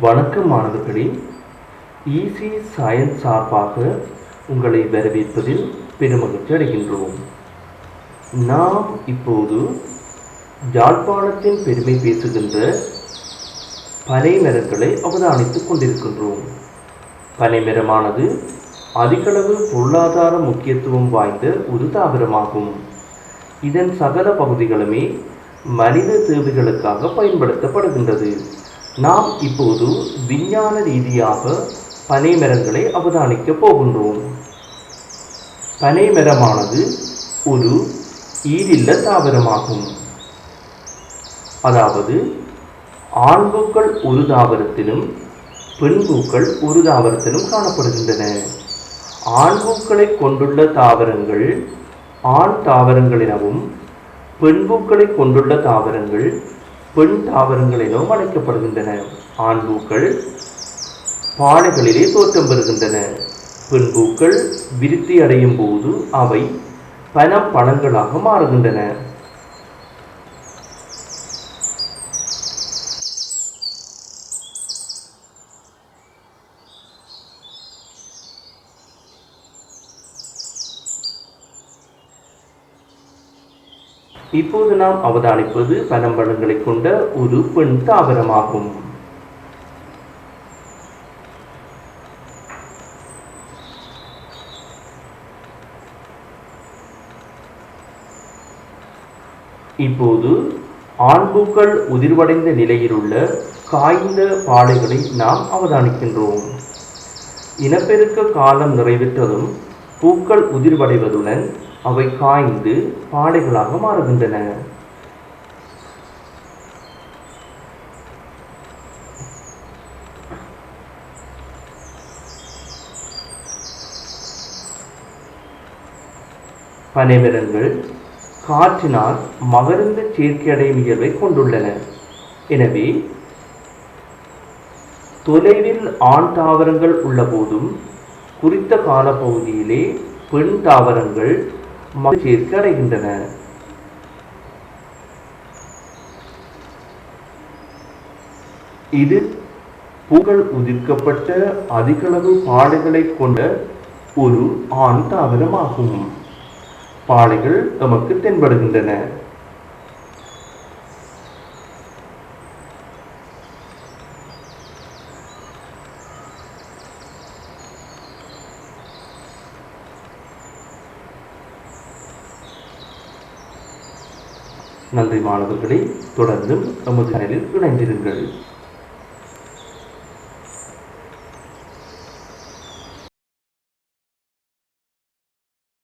வணக்கம் மாணவர்களே easy science சார்பாக உங்களை வரவேற்பதில் பெருமகிழ்ச்சி அடைகின்றோம். நாம் இப்போது யாழ்ப்பாணத்தின் பெருமை பேசுகின்ற பனை மரங்களை அவதானித்துக் கொண்டிருக்கின்றோம். பனைமரமானது அதிகளவு பொருளாதார முக்கியத்துவம் வாய்ந்த ஒரு தாவரமாகும். இதன் சகல பகுதிகளுமே மனித தேவைகளுக்காக பயன்படுத்தப்படுகின்றது. நாம் இப்போது விஞ்ஞான ரீதியாக பனைமரங்களை அவதானிக்கப் போகின்றோம். பனைமரமானது ஒரு ஈரில்ல தாவரமாகும். அதாவது ஆண்பூக்கள் ஒரு தாவரத்திலும் பெண்பூக்கள் ஒரு தாவரத்திலும் காணப்படுகின்றன. ஆண்பூக்களை கொண்டுள்ள தாவரங்கள் ஆண் தாவரங்கள் எனவும் கொண்டுள்ள தாவரங்கள் பெண் தாவரங்கள் எனவும் அழைக்கப்படுகின்றன ஆண் பூக்கள் பானைகளிலே தோற்றம் பெறுகின்றன. பெண் பூக்கள் விருத்தி அடையும் போது அவை பனம் பழங்களாக மாறுகின்றன. இப்போது நாம் அவதானிப்பது பனம்பழங்களை கொண்ட ஒரு பெண் தாவரமாகும். இப்போது ஆண்பூக்கள் உதிர்வடைந்த நிலையில் உள்ள காய்ந்த பாடைகளை நாம் அவதானிக்கின்றோம். இனப்பெருக்க காலம் நிறைவேற்றதும் பூக்கள் உதிர்வடைவதுடன் அவை காய்ந்து பாடைகளாக மாறுகின்றன. பனைமரங்கள் காற்றினால் மகரந்த சேர்க்கையடையும் இயல்பை கொண்டுள்ளன. எனவே தொலைவில் ஆண் தாவரங்கள் உள்ள போதும் குறித்த காலப்பகுதியிலே பெண் தாவரங்கள் மகர அடைகின்றன இது புகழ் உதிர்க்கப்பட்ட அதிகளவு பாடைகளை கொண்ட ஒரு ஆண் தாவரமாகும். பாடைகள் நமக்கு தென்படுகின்றன. நன்றி மாணவர்களை தொடர்ந்தும் நமது சேனலில் இணைந்திருங்கள்.